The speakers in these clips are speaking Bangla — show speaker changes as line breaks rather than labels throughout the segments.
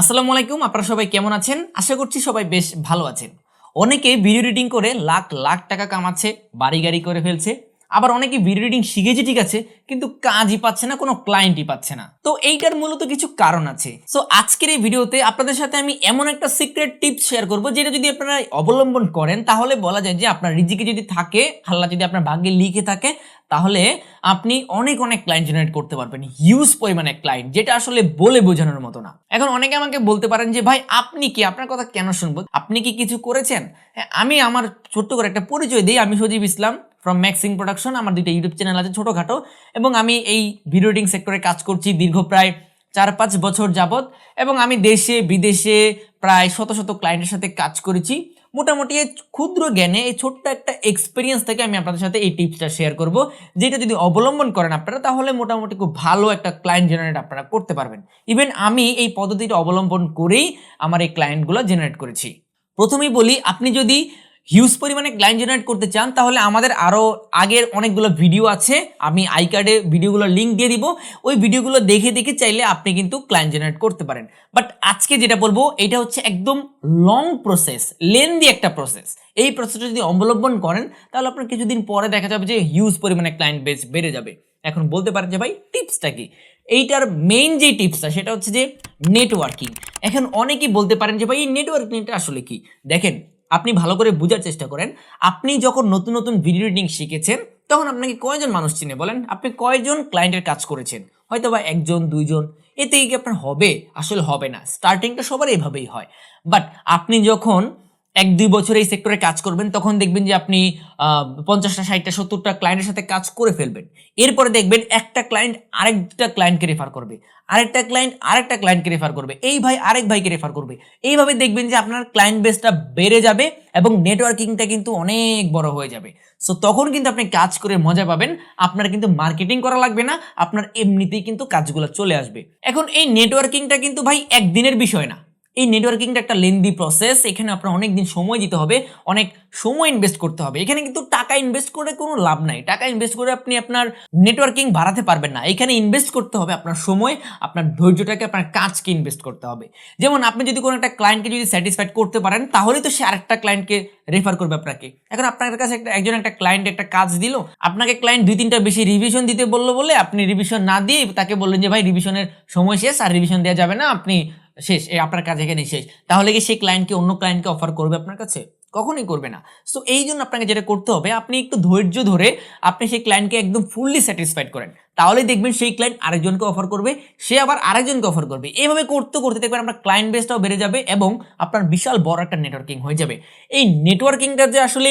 আসসালামু আলাইকুম, আপনারা সবাই কেমন আছেন? আশা করছি সবাই বেশ ভালো আছেন। অনেকে ভিডিও এডিটিং করে লাখ লাখ টাকা কামাচ্ছে, বাড়ি গাড়ি করে ফেলছে। আবার অনেকে ভিডিও রিডিং শিখেছে ঠিক আছে কিন্তু কাজই পাচ্ছে না কোনো ক্লায়েন্টই পাচ্ছে না। তো এইটার মূলত কিছু কারণ আছে। সো আজকের এই ভিডিওতে আপনাদের সাথে আমি এমন একটা সিক্রেট টিপস শেয়ার করব যেটা যদি আপনারা অবলম্বন করেন তাহলে বলা যায় যে আপনার রিজিকে যদি থাকে আল্লাহ যদি আপনার ভাগ্যে লিখে থাকে তাহলে আপনি অনেক অনেক ক্লায়েন্ট জেনারেট করতে পারবেন। হিউজ পরিমাণে ক্লায়েন্ট যেটা আসলে বলে বোঝানোর মতো না। এখন অনেকে আমাকে বলতে পারেন যে ভাই আপনি কি আপনার কথা কেন শুনব? আপনি কি কিছু করেছেন? হ্যাঁ, আমি আমার ছোট্ট করে একটা পরিচয় দিই আমি সজীব ইসলাম। ফ্রম ম্যাক্সিং প্রোডাকশন আমার দুইটা ইউটিউব চ্যানেল আছে ছোটোখাটো, এবং আমি এই ভিডিও এডিটিং সেক্টরে কাজ করছি দীর্ঘ প্রায় চার পাঁচ বছর যাবৎ, এবং আমি দেশে, বিদেশে প্রায় শত শত ক্লায়েন্টের সাথে কাজ করেছি। মোটামুটি এই ক্ষুদ্র জ্ঞানে এই ছোট্ট একটা এক্সপিরিয়েন্স থেকে আমি আপনাদের সাথে এই টিপসটা শেয়ার করব, যেটা যদি অবলম্বন করেন আপনারা, তাহলে মোটামুটি খুব ভালো একটা ক্লায়েন্ট জেনারেট আপনারা করতে পারবেন। ইভেন আমি এই পদ্ধতিটা অবলম্বন করেই আমার এই ক্লায়েন্টগুলো জেনারেট করেছি। প্রথমেই বলি, আপনি যদি হিউজ পরিমাণে ক্লায়েন্ট জেনারেট করতে চান, তাহলে আমাদের আরও আগের অনেকগুলো ভিডিও আছে। আমি আই কার্ডে ভিডিওগুলোর লিঙ্ক দিয়ে দিব। ওই ভিডিওগুলো দেখে দেখে চাইলে আপনি কিন্তু ক্লায়েন্ট জেনারেট করতে পারেন। বাট আজকে যেটা বলব, এটা হচ্ছে একদম লং প্রসেস লেন্দি একটা প্রসেস এই প্রসেসটা যদি অবলম্বন করেন, তাহলে আপনার কিছুদিন পরে দেখা যাবে যে হিউজ পরিমাণে ক্লায়েন্ট বেস বেড়ে যাবে। এখন বলতে পারেন যে ভাই টিপসটা কি? এইটার মেইন যে টিপসটা সেটা হচ্ছে যে নেটওয়ার্কিং এখন অনেকেই বলতে পারেন যে ভাই, এই নেটওয়ার্কিংটা আসলে কি? দেখেন আপনি ভালো করে বোঝার চেষ্টা করেন। আপনি যখন নতুন নতুন ভিডিও এডিটিং শিখেছেন, তখন আপনাকে কয়জন মানুষ চিনে বলেন? আপনি কয়জন ক্লায়েন্টের কাজ করেছেন? হয়তো বা একজন, দুইজন এতে কি আপনার হবে? আসলে হবে না। স্টার্টিংটা সবার এভাবেই হয়। বাট আপনি যখন এক দুই বছর এই সেক্টরে কাজ করবেন, তখন দেখবেন যে আপনি পঞ্চাশটা, ষাটটা, সত্তরটা ক্লায়েন্টের সাথে কাজ করে ফেলবেন। এরপরে দেখবেন একটা ক্লায়েন্ট আরেকটা ক্লায়েন্টকে রেফার করবে। আরেকটা ক্লায়েন্ট আরেকটা ক্লায়েন্টকে রেফার করবে। এই ভাই আরেক ভাইকে রেফার করবে। এইভাবে দেখবেন যে আপনার ক্লায়েন্ট বেসটা বেড়ে যাবে এবং নেটওয়ার্কিংটা কিন্তু অনেক বড় হয়ে যাবে। সো তখন কিন্তু আপনি কাজ করে মজা পাবেন। আপনার কিন্তু মার্কেটিং করা লাগবে না, আপনার এমনিতেই কিন্তু কাজগুলো চলে আসবে। এখন এই নেটওয়ার্কিংটা কিন্তু ভাই একদিনের বিষয় না। এই নেটওয়ার্কিংটা একটা লেন্দি প্রসেস এখানে আপনার অনেক দিন সময় দিতে হবে, অনেক সময় ইনভেস্ট করতে হবে। এখানে কিন্তু টাকা ইনভেস্ট করে কোনো লাভ নাই। টাকা ইনভেস্ট করে আপনি আপনার নেটওয়ার্কিং বাড়াতে পারবেন না। এখানে ইনভেস্ট করতে হবে আপনার সময়, আপনার ধৈর্যটাকে আপনার কাজকে ইনভেস্ট করতে হবে। যেমন আপনি যদি কোনো একটা ক্লায়েন্টকে যদি স্যাটিসফাইড করতে পারেন, তাহলেই তো সে আরেকটা ক্লায়েন্টকে রেফার করবে আপনাকে। এখন আপনার কাছে একটা, একজন একটা ক্লায়েন্ট একটা কাজ দিল, আপনাকে ক্লায়েন্ট দুই তিনটা বেশি রিভিশন দিতে বলল বলে আপনি রিভিশন না দিয়ে তাকে বললেন যে, ভাই রিভিশনের সময় শেষ, আর রিভিশন দেওয়া যাবে না। আপনি শেষ আপনার কাজ এখানেই শেষ। তাহলে কি সেই ক্লায়েন্টকে অন্য ক্লায়েন্টকে অফার করবে আপনার কাছে? কখনোই করবে না। সো এই জন্য আপনাকে যেটা করতে হবে, আপনি একটু ধৈর্য ধরে আপনি সেই ক্লায়েন্টকে একদম ফুললি স্যাটিসফাইড করেন। তাহলে দেখবেন সেই ক্লায়েন্ট আরেকজনকে অফার করবে, সে আবার আরেকজনকে অফার করবে। এইভাবে করতে করতে দেখবেন আপনার ক্লায়েন্ট বেসটাও বেড়ে যাবে এবং আপনার বিশাল বড় একটা নেটওয়ার্কিং হয়ে যাবে। এই নেটওয়ার্কিংটা যে আসলে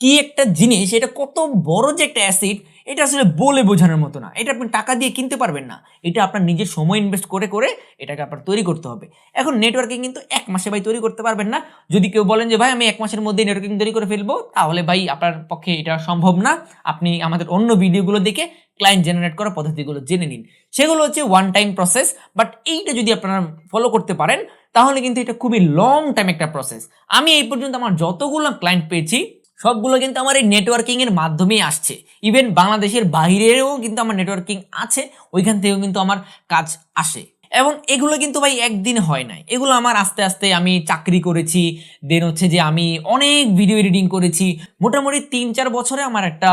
কি একটা জিনিস, এটা কত বড় যে একটা অ্যাসিড এটা আসলে বলে বোঝানোর মতো না। এটা আপনি টাকা দিয়ে কিনতে পারবেন না। এটা আপনার নিজের সময় ইনভেস্ট করে করে এটাকে আপনার তৈরি করতে হবে। এখন নেটওয়ার্কিং কিন্তু এক মাসে ভাই তৈরি করতে পারবেন না। যদি কেউ বলেন যে, ভাই, আমি এক মাসের মধ্যে নেটওয়ার্কিং তৈরি করে ফেলব, তাহলে ভাই আপনার পক্ষে এটা সম্ভব না। আপনি আমাদের অন্য ভিডিওগুলো দেখে ক্লায়েন্ট জেনারেট করার পদ্ধতিগুলো জেনে নিন। সেগুলো হচ্ছে ওয়ান টাইম প্রসেস বাট এইটা যদি আপনারা ফলো করতে পারেন, তাহলে কিন্তু এটা খুবই লং টাইম একটা প্রসেস আমি এই পর্যন্ত আমার যতগুলো ক্লায়েন্ট পেয়েছি সবগুলো কিন্তু আমার এই নেটওয়ার্কিং এর মাধ্যমেই আসছে। ইভেন বাংলাদেশের বাইরেও কিন্তু আমার নেটওয়ার্কিং আছে, ওইখান থেকেও কিন্তু আমার কাজ আসে। এবং এগুলো কিন্তু ভাই একদিন হয় নাই। এগুলো আমার আস্তে আস্তে আমি চাকরি করেছি দেন হচ্ছে যে আমি অনেক ভিডিও এডিটিং করেছি। মোটামুটি তিন চার বছরে আমার একটা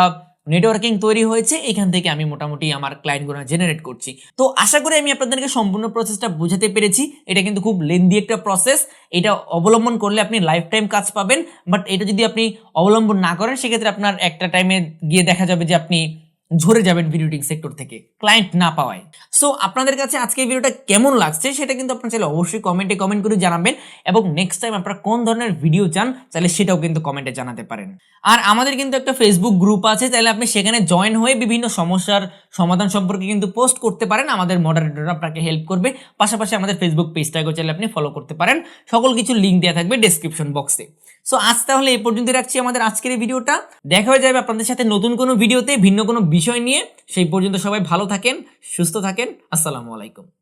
নেটওয়ার্কিং তৈরি হয়েছে, এখান থেকে আমি মোটামুটি আমার ক্লায়েন্টগুলো জেনারেট করছি। তো আশা করি আমি আপনাদেরকে সম্পূর্ণ প্রসেসটা বুঝাতে পেরেছি। এটা কিন্তু খুব লেন্দি একটা প্রসেস এটা অবলম্বন করলে আপনি লাইফ টাইম কাজ পাবেন। বাট এটা যদি আপনি অবলম্বন না করেন, সেক্ষেত্রে আপনার একটা টাইমে গিয়ে দেখা যাবে যে আপনি ঝরে যাবেন ভিডিও এডিটিং সেক্টর থেকে ক্লায়েন্ট না পাওয়ায়। সো আপনাদের কাছে আজকে ভিডিওটা কেমন লাগছে সেটা কিন্তু আপনার চাইলে অবশ্যই কমেন্টে কমেন্ট করে জানাবেন এবং নেক্সট টাইম আপনারা কোন ধরনের ভিডিও চান, তাহলে সেটাও কিন্তু কমেন্টে জানাতে পারেন। আর আমাদের কিন্তু একটা ফেসবুক গ্রুপ আছে, তাহলে আপনি সেখানে জয়েন হয়ে বিভিন্ন সমস্যার সমাধান সম্পর্কে কিন্তু পোস্ট করতে পারেন, আমাদের মডারেটর আপনাকে হেল্প করবে। পাশাপাশি আমাদের ফেসবুক পেজটাকেও চাইলে আপনি ফলো করতে পারেন। সকল কিছু লিঙ্ক দেওয়া থাকবে ডেসক্রিপশন বক্সে সো আজ তাহলে এ পর্যন্ত রাখছি আমাদের আজকের এই ভিডিওটা। দেখা হয়ে যাবে আপনাদের সাথে নতুন কোনো ভিডিওতে ভিন্ন কোনো বিষয় নিয়ে। সেই পর্যন্ত সবাই ভালো থাকেন, সুস্থ থাকেন। আসসালামু আলাইকুম।